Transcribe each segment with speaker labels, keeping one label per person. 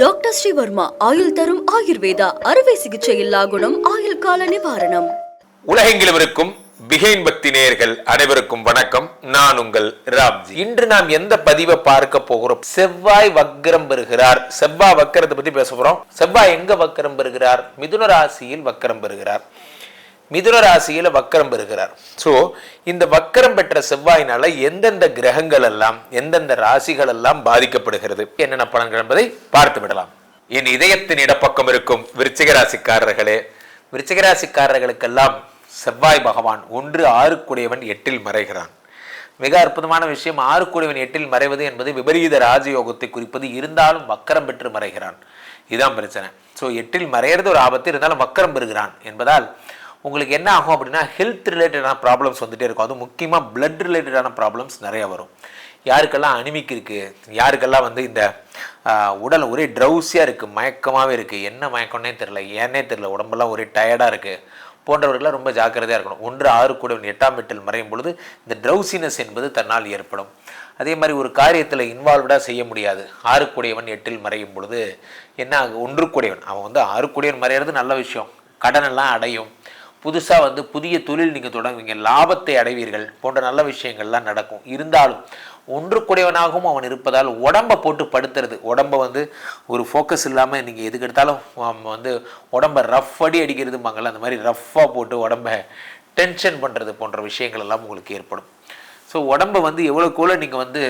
Speaker 1: Doctor Sreevarma ஆயுள் தரும் ஆயுர்வேதா அறுவை சிகிச்சை இல்லா குணம் ஆயுள் கால நிவாரணம்.
Speaker 2: உலகெங்கிலும் இருக்கும் பிகைன் பக்தி நேயர்கள் அனைவருக்கும் வணக்கம். நான் உங்கள் ராம்ஜி. இன்று நாம் எந்த பதிவை பார்க்க போகிறோம்? செவ்வாய் வக்கரம் பெறுகிறார். செவ்வாய் வக்கரத்தை பத்தி பேச போறோம். செவ்வாய் எங்க வக்கரம் பெறுகிறார்? மிதுன ராசியில் வக்கரம் பெறுகிறார். மிதுன ராசியில வக்கரம் பெறுகிறார். சோ இந்த வக்கரம் பெற்ற செவ்வாயினால எந்தெந்த கிரகங்கள் எல்லாம் எந்தெந்த ராசிகள் எல்லாம் பாதிக்கப்படுகிறது என்னென்ன பலன்கள் என்பதை பார்த்து விடலாம். என் இதயத்தின் இடப்பக்கம் இருக்கும் விருச்சிக ராசிக்காரர்களே விருச்சிக ராசிக்காரர்களுக்கெல்லாம் செவ்வாய் பகவான் ஒன்று ஆறுக்குடையவன் எட்டில் மறைகிறான். மிக அற்புதமான விஷயம் ஆறுக்குடையவன் எட்டில் மறைவது என்பது விபரீத ராஜயோகத்தை குறிப்பது இருந்தாலும் வக்கரம் பெற்று மறைகிறான். இதுதான் பிரச்சனை. ஸோ எட்டில் மறையிறது ஒரு ஆபத்து இருந்தாலும் வக்கரம் பெறுகிறான் என்பதால் உங்களுக்கு என்ன ஆகும் அப்படின்னா ஹெல்த் ரிலேட்டடான ப்ராப்ளம்ஸ் வந்துகிட்டே இருக்கும். அதுவும் முக்கியமாக பிளட் ரிலேட்டடான ப்ராப்ளம்ஸ் நிறைய வரும். யாருக்கெல்லாம் அனிமிக்கு இருக்குது யாருக்கெல்லாம் வந்து இந்த உடல் ஒரே ட்ரௌசியாக இருக்குது மயக்கமாகவே இருக்குது என்ன மயக்கம்னே தெரில ஏன்னே தெரில உடம்பெல்லாம் ஒரே டயர்டாக இருக்குது போன்றவர்கள்லாம் ரொம்ப ஜாக்கிரதையாக இருக்கணும். ஒன்று ஆறு கூட எட்டாம் வீட்டில் மறையும் பொழுது இந்த ட்ரௌசினஸ் என்பது தன்னால் ஏற்படும். அதே மாதிரி ஒரு காரியத்தில் இன்வால்வ்டாக செய்ய முடியாது. ஆறுக்குடையவன் எட்டில் மறையும் பொழுது என்ன ஆகும் கூடியவன். அவன் வந்து ஆறுக்குடையவன் மறையிறது நல்ல விஷயம். கடனெல்லாம் அடையும். புதுசாக வந்து புதிய தொழில் நீங்கள் தொடங்குவீங்க லாபத்தை அடைவீர்கள் போன்ற நல்ல விஷயங்கள்லாம் நடக்கும். இருந்தாலும் ஒன்றுக்குடையவனாகவும் அவன் இருப்பதால் உடம்பை போட்டு படுத்துறது. உடம்பை வந்து ஒரு ஃபோக்கஸ் இல்லாமல் நீங்கள் எதுக்கு எடுத்தாலும் வந்து உடம்பை ரஃப் அடி அடிக்கிறதும்பாங்கல்ல அந்த மாதிரி ரஃப்பாக போட்டு உடம்பை டென்ஷன் பண்ணுறது போன்ற விஷயங்கள் எல்லாம் உங்களுக்கு ஏற்படும். ஸோ உடம்பை வந்து எவ்வளோக்குள்ள நீங்கள் வந்து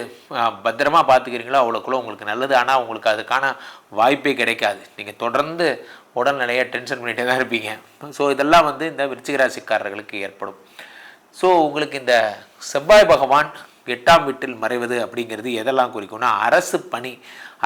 Speaker 2: பத்திரமாக பத்திரமா பார்த்துக்கிறீங்களோ அவ்வளோக்குள்ள உங்களுக்கு நல்லது. ஆனால் உங்களுக்கு அதுக்கான வாய்ப்பே கிடைக்காது. நீங்கள் தொடர்ந்து உடல்நிலையை டென்ஷன் பண்ணிகிட்டே தான் இருப்பீங்க. ஸோ இதெல்லாம் வந்து இந்த விருச்சிகராசிக்காரர்களுக்கு ஏற்படும். ஸோ உங்களுக்கு இந்த செவ்வாய் பகவான் எட்டாம் வீட்டில் மறைவது அப்படிங்கிறது எதெல்லாம் குறிக்கும்னா அரசு பணி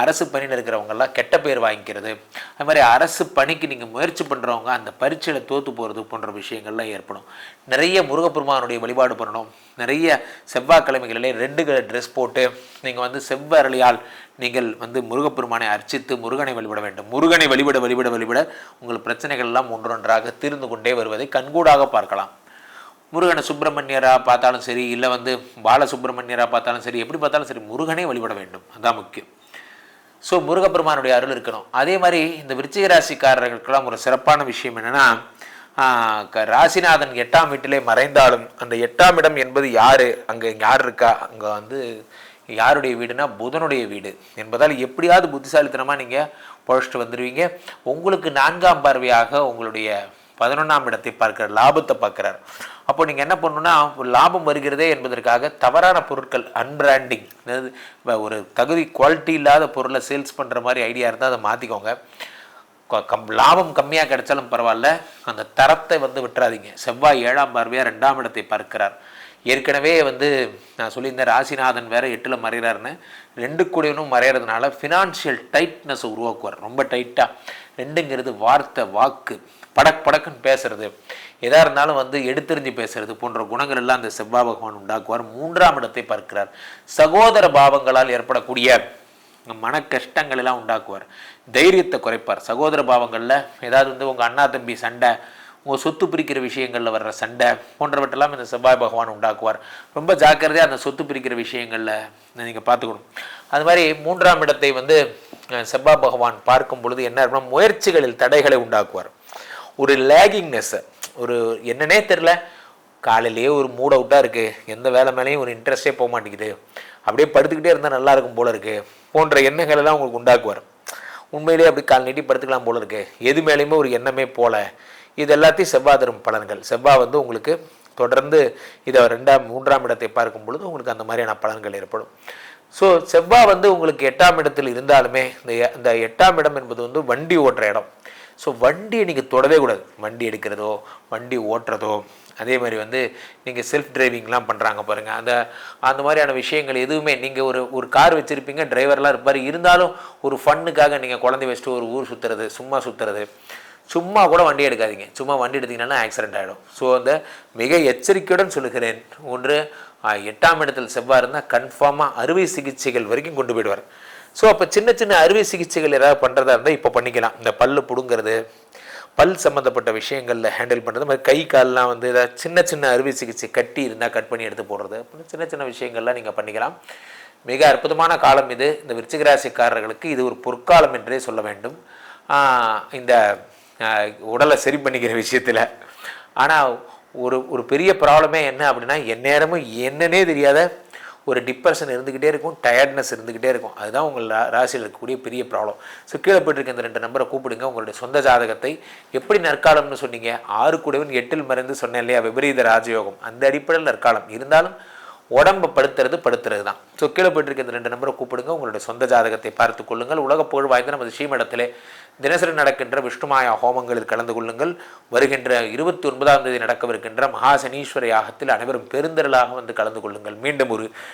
Speaker 2: அரசு பணியில் இருக்கிறவங்கெல்லாம் கெட்ட பேர் வாங்கிக்கிறது. அது மாதிரி அரசு பணிக்கு நீங்கள் முயற்சி பண்ணுறவங்க அந்த பரீட்சையில் தோற்று போகிறது போன்ற விஷயங்கள்லாம் ஏற்படும். நிறைய முருகப்பெருமானுடைய வழிபாடு பண்ணணும். நிறைய செவ்வாய்க்கிழமைகளிலே ரெண்டு கலர் ட்ரெஸ் போட்டு நீங்கள் வந்து செவ்வரளியால் நீங்கள் வந்து முருகப்பெருமானை அர்ச்சித்து முருகனை வழிபட வேண்டும். முருகனை வழிபட வழிபட வழிபட உங்கள் பிரச்சனைகள் எல்லாம் ஒன்றொன்றாக தீர்ந்து கொண்டே வருவதை கண்கூடாக பார்க்கலாம். முருகனை சுப்பிரமணியராக பார்த்தாலும் சரி இல்லை வந்து பாலசுப்பிரமணியராக பார்த்தாலும் சரி எப்படி பார்த்தாலும் சரி முருகனே வழிபட வேண்டும். அதான் முக்கியம். ஸோ முருகப்பெருமானுடைய அருள் இருக்கணும். அதே மாதிரி இந்த விருச்சிக ராசிக்காரர்களுக்கெல்லாம் ஒரு சிறப்பான விஷயம் என்னென்னா ராசிநாதன் எட்டாம் வீட்டிலே மறைந்தாலும் அந்த எட்டாம் இடம் என்பது யார்? அங்கே யார் இருக்கா? அங்கே வந்து யாருடைய வீடுனா புதனுடைய வீடு. என்பதால் எப்படியாவது புத்திசாலித்தனமாக நீங்கள் பொழைச்சிட்டு வந்துடுவீங்க உங்களுக்கு நான்காம் பார்வையாக உங்களுடைய பதினொன்றாம் இடத்தை பார்க்கிறார் லாபத்தை பார்க்குறார். அப்போ நீங்கள் என்ன பண்ணணும்னா லாபம் வருகிறதே என்பதற்காக தவறான பொருட்கள் அன்பிராண்டிங் அதாவது ஒரு தகுதி குவாலிட்டி இல்லாத பொருளை சேல்ஸ் பண்ணுற மாதிரி ஐடியா இருந்தால் அதை மாற்றிக்கோங்க கம் லாபம் கம்மியாக கிடைச்சாலும் பரவாயில்ல. அந்த தரத்தை வந்து விட்டுறாதீங்க. செவ்வாய் ஏழாம் பார்வையாக ரெண்டாம் இடத்தை பார்க்கிறார். ஏற்கனவே வந்து நான் சொல்லியிருந்தேன் ராசிநாதன் வேற எட்டில் மறைகிறாருன்னு. ரெண்டு கூடையனும் மறைகிறதுனால ஃபினான்ஷியல் டைட்னஸ் உருவாக்குவார். ரொம்ப டைட்டாக ரெண்டுங்கிறது வார்த்தை வாக்கு. படக் படக்குன்னு பேசுறது. எதாக இருந்தாலும் வந்து எடுத்தெறிஞ்சு பேசுறது போன்ற குணங்கள் எல்லாம் அந்த செவ்வாய் பகவான் உண்டாக்குவார். மூன்றாம் இடத்தை பார்க்கிறார். சகோதர பாவங்களால் ஏற்படக்கூடிய மன கஷ்டங்கள் எல்லாம் உண்டாக்குவார். தைரியத்தை குறைப்பார். சகோதர பாவங்களில் ஏதாவது வந்து உங்கள் அண்ணா தம்பி சண்டை உங்கள் சொத்து பிரிக்கிற விஷயங்களில் வர்ற சண்டை போன்றவற்றெல்லாம் இந்த செவ்வாய் பகவான் உண்டாக்குவார். ரொம்ப ஜாக்கிரதையாக அந்த சொத்து பிரிக்கிற விஷயங்களில் நீங்கள் பார்த்துக்கணும். அது மாதிரி மூன்றாம் இடத்தை வந்து செவ்வாய் பகவான் பார்க்கும் பொழுது என்ன இருக்கும்னா முயற்சிகளில் தடைகளை உண்டாக்குவார். ஒரு லேகிங்னஸ்ஸை ஒரு என்னன்னே தெரில காலையிலேயே ஒரு மூட் அவுட்டாக இருக்குது எந்த வேலை மேலேயும் ஒரு இன்ட்ரெஸ்டே போக மாட்டேங்குது. அப்படியே படுத்துக்கிட்டே இருந்தால் நல்லா இருக்கும் போல இருக்குது போன்ற எண்ணங்கள் எல்லாம் உங்களுக்கு உண்டாக்குவார். உண்மையிலேயே அப்படி கால் நீட்டி படுத்துக்கலாம் போல இருக்கு. எது மேலேயுமே ஒரு எண்ணமே போல. இது எல்லாத்தையும் செவ்வாய் தரும் பலன்கள். செவ்வாய் வந்து உங்களுக்கு தொடர்ந்து இதை ரெண்டாம் மூன்றாம் இடத்தை பார்க்கும் பொழுது உங்களுக்கு அந்த மாதிரியான பலன்கள் ஏற்படும். ஸோ செவ்வாய் வந்து உங்களுக்கு எட்டாம் இடத்தில் இருந்தாலுமே இந்த இந்த எட்டாம் இடம் என்பது வந்து வண்டி ஓட்டுற இடம். ஸோ வண்டியை நீங்கள் தொடவே கூடாது. வண்டி எடுக்கிறதோ வண்டி ஓட்டுறதோ அதே மாதிரி வந்து நீங்கள் செல்ஃப் டிரைவிங்லாம் பண்ணுறாங்க பாருங்கள் அந்த அந்த மாதிரியான விஷயங்கள் எதுவுமே நீங்கள் ஒரு ஒரு கார் வச்சுருப்பீங்க டிரைவர்லாம் இருப்பார். இருந்தாலும் ஒரு ஃபன்னுக்காக நீங்கள் குழந்தை வச்சுட்டு ஒரு ஊர் சுற்றுறது சும்மா சுற்றுறது சும்மா கூட வண்டி எடுக்காதீங்க. சும்மா வண்டி எடுத்தீங்கன்னா ஆக்சிடென்ட் ஆகிடும் ஸோ அந்த மிக எச்சரிக்கையுடன் சொல்லுகிறேன். ஒன்று எட்டாம் இடத்தில் செவ்வாய் இருந்தால் கன்ஃபார்மாக அறுவை சிகிச்சைகள் வரைக்கும் கொண்டு போயிடுவார். ஸோ அப்போ சின்ன சின்ன அறுவை சிகிச்சைகள் ஏதாவது பண்ணுறதா இருந்தால் இப்போ பண்ணிக்கலாம். இந்த பல்லு பிடுங்கிறது பல் சம்மந்தப்பட்ட விஷயங்களில் ஹேண்டில் பண்ணுறது மாதிரி கை கால்லாம் வந்து ஏதாவது சின்ன சின்ன அறுவை சிகிச்சை கட்டி இருந்தால் கட் பண்ணி எடுத்து போடுறது. அப்படின்னு சின்ன சின்ன விஷயங்கள்லாம் நீங்கள் பண்ணிக்கலாம். மிக அற்புதமான காலம் இது. இந்த விருச்சிகராசிக்காரர்களுக்கு இது ஒரு பொற்காலம் என்றே சொல்ல வேண்டும். இந்த உடலை சரி பண்ணிக்கிற விஷயத்தில். ஆனால் ஒரு ஒரு பெரிய ப்ராப்ளமே என்ன அப்படின்னா எந்நேரமும் என்னன்னே தெரியாத ஒரு டிப்ரெஷன் இருந்துக்கிட்டே இருக்கும் டயர்ட்னஸ் இருந்துக்கிட்டே இருக்கும். அதுதான் உங்கள் ரா- ராசியில் இருக்கக்கூடிய பெரிய ப்ராப்ளம். ஸோ கீழே போயிட்டு இந்த ரெண்டு நம்பரை கூப்பிடுங்க. உங்களுடைய சொந்த ஜாதகத்தை எப்படி நற்காலம்னு சொன்னீங்க? ஆறு கூடவன் எட்டில் மறைந்து சொன்னேன் இல்லையா? விபரீத ராஜயோகம். அந்த அடிப்படையில் நற்காலம். இருந்தாலும் உடம்பு படுத்துறது படுத்துறது தான் ஸோ கீழே போயிட்டு இந்த ரெண்டு நம்பரை கூப்பிடுங்க. உங்களுடைய சொந்த ஜாதகத்தை பார்த்து கொள்ளுங்கள். உலக புகழ் வாய்ந்த நமது ஸ்ரீமடத்திலே தினசரி நடக்கின்ற விஷ்ணுமாயா ஹோமங்களில் கலந்து கொள்ளுங்கள். வருகின்ற இருபத்தி ஒன்பதாம் தேதி நடக்கவிருக்கின்ற மகாசனீஸ்வர யாகத்தில் அனைவரும் பெருந்திரளாக வந்து கலந்து கொள்ளுங்கள். மீண்டும் ஒரு